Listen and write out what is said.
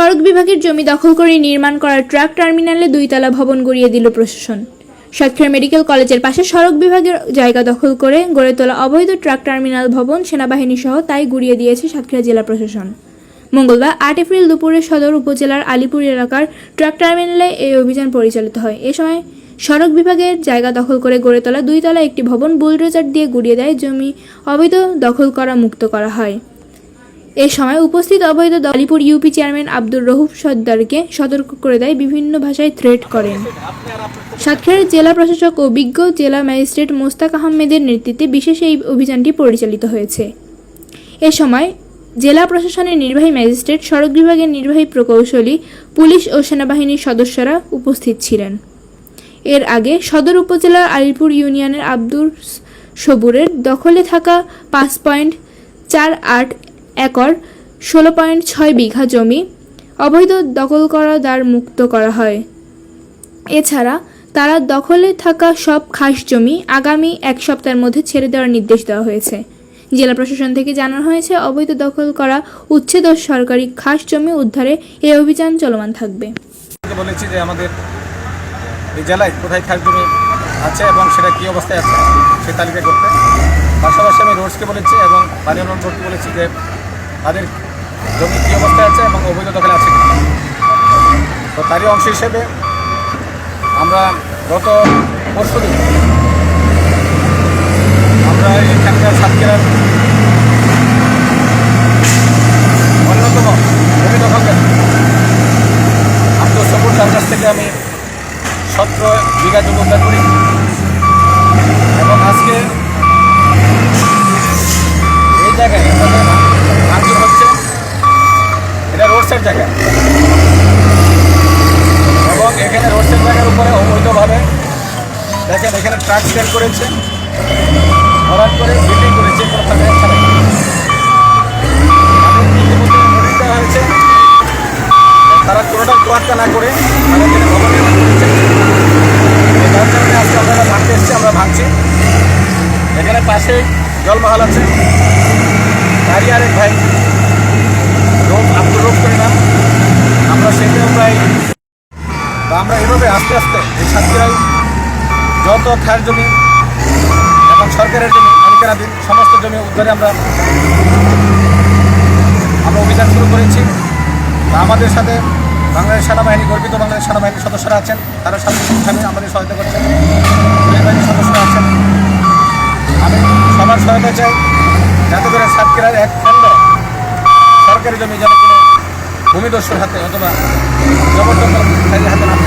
সড়ক বিভাগের জমি দখল করে নির্মাণ করা ট্রাক টার্মিনালে দুইতলা ভবন গড়িয়ে দিল প্রশাসন। সাতক্ষীরা মেডিকেল কলেজের পাশে সড়ক বিভাগের জায়গা দখল করে গড়ে তোলা অবৈধ ট্রাক টার্মিনাল ভবন সেনাবাহিনী সহ তাই গুড়িয়ে দিয়েছে সাতক্ষীরা জেলা প্রশাসন। মঙ্গলবার আট এপ্রিল দুপুরে সদর উপজেলার আলিপুর এলাকার ট্রাক টার্মিনালে এই অভিযান পরিচালিত হয়। এ সময় সড়ক বিভাগের জায়গা দখল করে গড়ে তোলা দুইতলা একটি ভবন বুলডোজার দিয়ে গুড়িয়ে দেয় জমি। অবৈধ দখল করা মুক্ত করা হয়। এ সময় উপস্থিত অবৈধ দলিপুর ইউপি চেয়ারম্যান আব্দুর রহুফ সর্দারকে সতর্ক করে দেয়, বিভিন্ন ভাষায় থ্রেট করেন। সাতক্ষীরার জেলা প্রশাসক ও বিজ্ঞ জেলা ম্যাজিস্ট্রেট মোস্তাক আহমেদের নেতৃত্বে বিশেষ এই অভিযানটি পরিচালিত হয়েছে। এ সময় জেলা প্রশাসনের নির্বাহী ম্যাজিস্ট্রেট, সড়ক বিভাগের নির্বাহী প্রকৌশলী, পুলিশ ও সেনাবাহিনীর সদস্যরা উপস্থিত ছিলেন। এর আগে সদর উপজেলার আলিপুর ইউনিয়নের আব্দুর সবুরের দখলে থাকা পাঁচ পয়েন্ট চার আট একর, ষোলো পয়েন্ট ছয় বিঘা জমি, অবৈধ দখল করা দ্বার মুক্ত করা হয়। এছাড়া তারা দখলে থাকা সব খাস জমি আগামী এক সপ্তাহের মধ্যে ছেড়ে দেওয়ার নির্দেশ দেওয়া হয়েছে। জেলা প্রশাসন থেকে জানানো হয়েছে, অবৈধ দখল করা উচ্ছেদ সরকারি খাস জমি উদ্ধারে এই অভিযান চলমান থাকবে। বলেছি যে আমাদের এই জেলায় কোথায় খাস জমি আছে এবং সেটা কী অবস্থায় আছে, সে তালিকা করতে। পাশাপাশি আমি রোডসকে বলেছি এবং পানি উন্নয়ন বোর্ডকে বলেছি যে তাদের জমি কী অবস্থায় আছে এবং অবৈধ দখলে আছে তো তারই অংশ হিসেবে আমরা গত পরশু আমরা এখানকার সাতক্ষীরার অন্যতম জমি দখলকারী আব্দুল তার কাছ থেকে আমি সতেরো বিঘা জমি উদ্ধার করি। এবং আজকে এই জায়গায় দেখেন, এখানে ট্রাক সেল করেছে। ভরাট করে বিল্ডিং করেছে, কোনো ছাড়াই তাদের দেওয়া হয়েছে। তারা কোনোটা তোয়াক্কা না করে তারা এখানে ভবন নির্মাণ করেছে। তো কারণে আজকে আমরা ভাঙতে এসেছি, আমরা ভাঙছি এখানে পাশে জলমহল আছে। তারই আরেক ভাই। রোগ আব্দুল রোগ করে নাম। আমরা সেটাও প্রায় আমরা এভাবে আস্তে আস্তে এই সাতক্ষীরায় যত খাস জমি এবং সরকারের জমি মালিকানাধীন সমস্ত জমি উদ্ধারে আমরা আমরা অভিযান শুরু করেছি। আমাদের সাথে বাংলাদেশ সেনাবাহিনী, গর্বিত বাংলাদেশ সেনাবাহিনীর সদস্যরা আছেন। তারা সার্বিকভাবে আমাদের সহায়তা করছেন। পুলিশ বাহিনীর সদস্যরা আছেন। আমি সবার সহায়তা চাই, যাতে করে সাতক্ষীরার এক খণ্ড সরকারি জমি যেন কোনো ভূমিদস্যুর হাতে অথবা জবরদখলকারীর হাতে না